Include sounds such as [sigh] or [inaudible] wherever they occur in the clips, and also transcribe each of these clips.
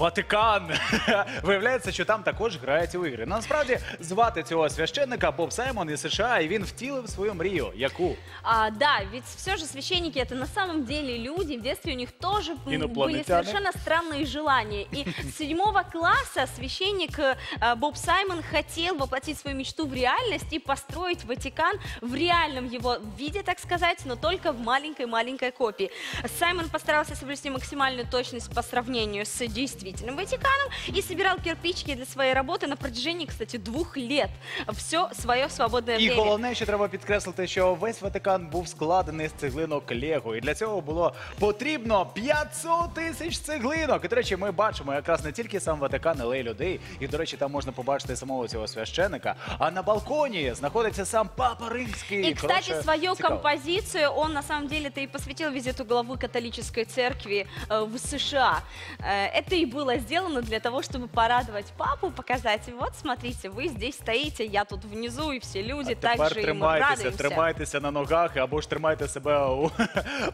Ватикан. [laughs] Виявляється, що там також грають у ігри. Насправді звати цього священника Боб Саймон із США, і він втілив свою мрію. Яку? А, да, ведь все же священники это на самом деле люди. В детстве у них тоже м, были Инопланетяне. совершенно странные желания. И с [laughs] седьмого класса священник э, Боб Саймон хотел воплотить свою мечту в реальность и построить Ватикан в реальном его виде, так сказать, но только в маленькой-маленькой копии. Саймон постарался соблюсти максимальную точность по сравнению с действительным Ватиканом и собирал кирпичики для своей работы на протяжении, кстати, двух лет. Все свое свободное І время. головне, що треба підкреслити, що весь Ватикан був складений з цеглинок Лего. І для цього було потрібно 500 тисяч цеглинок. І, до речі, ми бачимо якраз не тільки сам Ватикан, але й людей. І, до речі, там можна побачити самого цього священика. А на балконі знаходиться сам Папа Римський. И, кстати, Коротше, свою цікаво. композицию он на самом деле-то и посвятил визиту главы католической церкви э, в США. Э, это и было сделано для того, чтобы порадовать папу, показать, вот смотрите, вы здесь стоите, я тут внизу, и все люди А тепер также им тримайтеся, радуемся. тримайтеся на ногах або ж тримайте себе у,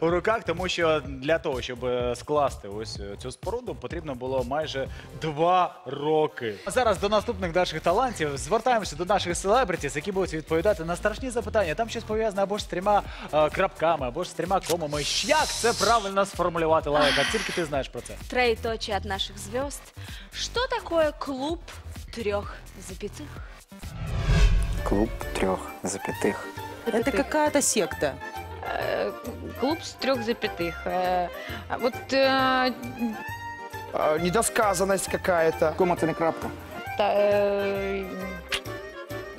[laughs] у руках, тому що для того, щоб е, скласти ось е, цю споруду, потрібно було майже два роки. А зараз до наступних наших талантів звертаємося до наших селебритіс, які будуть відповідати на страшні запитання. Там щось пов'язане або ж з трьома е, крапками, або ж з трьома комами. Як це правильно сформулювати лайка? Тільки ти знаєш про це. Троеточие от наших звезд. Что такое клуб трех запятых? Клуб трех запятых. Это какая-то секта. Э, клуб с трех запятых. Э, а Вот э, А, недосказанность какая-то. Кома це не крапка. та, э,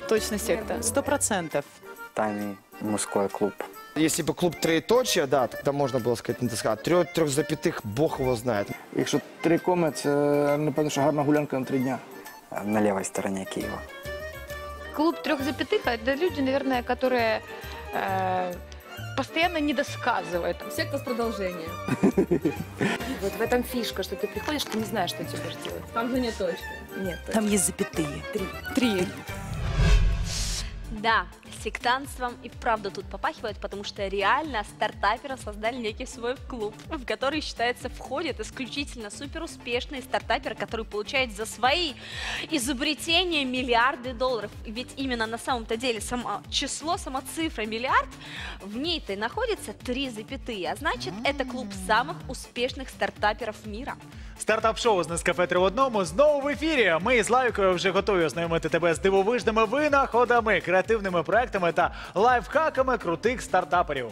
Точно секта. Сто процентов. Тайний мужской клуб. Если бы клуб троеточия, да, тогда можно было сказать недосказанно. Трех, трех запятых, бог его знает. Якщо три коми, це напевно, що гарна гулянка на три дня. э, На левой стороне Киева. клуб трех запятых а это люди, наверное, которые э, постоянно недосказывают. Секта с продолжением. [laughs] Вот в этом фишка, что ты приходишь, ты не знаешь, что тебе будешь делать. Там же нет точки. Нет. Там есть запятые. Три. Три. Да, сектантством и вправду тут попахивает, потому что реально стартаперы создали некий свой клуб, в который, считается, входят исключительно суперуспешные стартаперы, которые получают за свои изобретения миллиарды долларов. Ведь именно на самом-то деле само число, сама цифра миллиард, в ней-то и находится три запятые, а значит, это клуб самых успешных стартаперов мира. Стартап-шоу з Нескафе 3 в одному знову в ефірі. Ми з Лайкою вже готові ознайомити тебе з дивовижними винаходами, креативними проектами та лайфхаками крутих стартаперів.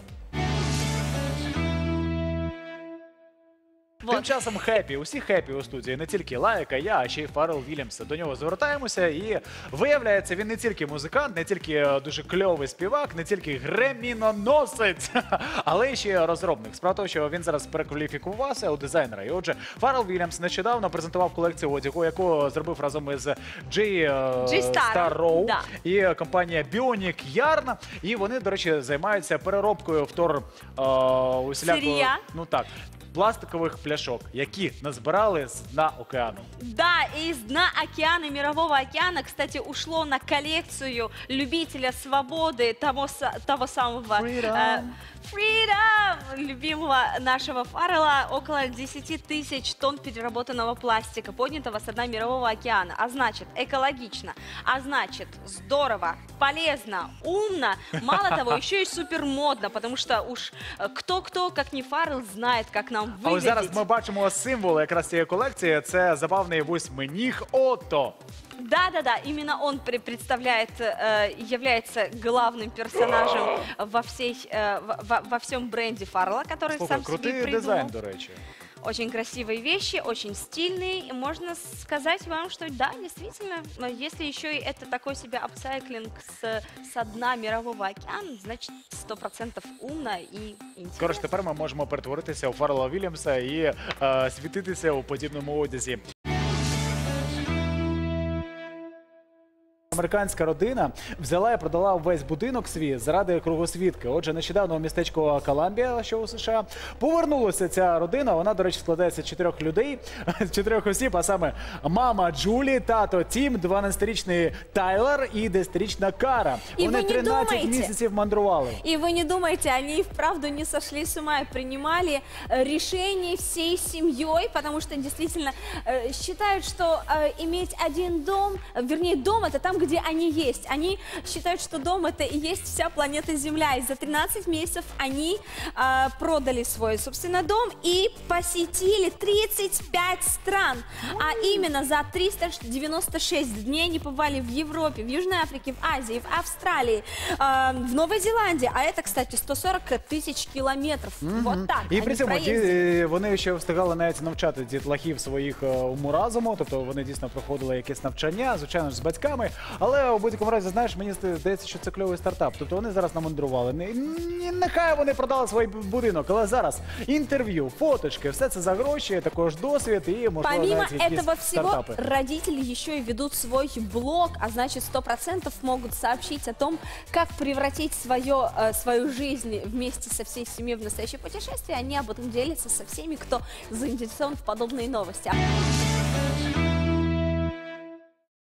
Тим часом хеппі, усі хеппі у студії, не тільки Лайка, я, а ще й Фаррел Вільямс. До нього звертаємося, і виявляється, він не тільки музикант, не тільки е, дуже кльовий співак, не тільки греміноносець, [laughs] але й ще розробник. Справа того, що він зараз перекваліфікувався у дизайнера. І отже, Фаррел Вільямс нещодавно презентував колекцію одягу, яку зробив разом із Джей е, G-Star, Row да. і компанія Bionic Yarn. І вони, до речі, займаються переробкою втор е, усілякого, ну так. Пластикових пляшок, які назбирали з дна океану. Да, и из дна океана, Мирового океана, кстати, ушло на коллекцию любителя свободы того, са- того самого... Freedom. э, Freedom! Любимого нашего Фаррелла около 10 тысяч тонн переработанного пластика, поднятого с дна Мирового океана. А значит, экологично, а значит, здорово, полезно, умно, мало того, [laughs] еще и супер модно, потому что уж э, кто-кто, как не Фаррелл, знает, как нам А ось выглядеть. зараз ми бачимо символ якраз цієї колекції. Це забавний восьминіг Ото. Да, да, да, именно он пре- представляет, э, является главным персонажем во всей, э, во, во- во всем бренде Фарла, который Слухай, сам себе крутий придумал. дизайн, до речі. Очень красивые вещи, очень стильные. И можно сказать вам, что да, действительно, э, если еще и это такой себе апсайклинг с, со дна мирового океана, значит, сто процентов умно и интересно. Коротше, тепер ми можемо перетворитися у Фаррела Вільямса і е, світитися у подібному одязі. Американська родина взяла і продала весь будинок свій заради кругосвітки. Отже, нещодавно у містечку Коламбія, що у США, повернулася ця родина. Вона, до речі, складається з чотирьох людей, з чотирьох осіб, а саме мама Джулі, тато Тім, 12-річний Тайлер і 10-річна Кара. І Вони ви не 13 думаєте? місяців мандрували. И вы не думайте, они и вправду не сошли с ума и принимали э, решение всей семьей, потому что действительно э, считают, что э, иметь один дом, э, вернее, дом это там, где они есть. Они считают, что дом это и есть вся планета Земля. И за 13 месяцев они э, продали свой, собственно, дом и посетили 35 стран. А именно за 396 дней они побывали в Европе, в Южной Африке, в Азии, в Австралии, э, в Новой Зеландии. А это, кстати, 140 тысяч километров. Вот так. І они при цьому ді- проездили. е, вони ще встигали навіть навчати дітлахів своїх е, уму разуму, тобто вони дійсно проходили якесь навчання, звичайно ж з батьками. Але у будь-якому разі, знаєш, мені здається, що це кльовий стартап. Тобто вони зараз намандрували. Не- ні- Нехай вони продали свій будинок, але зараз інтерв'ю, фоточки, все це за гроші, також досвід і можливо Помимо навіть якісь этого всего, стартапи. родители еще и ведут свой блог, а значит, 100% могут сообщить о том, как превратить свое, э, свою жизнь вместе со всей семьей в настоящее путешествие. Они об этом делятся со всеми, кто заинтересован в подобные новости.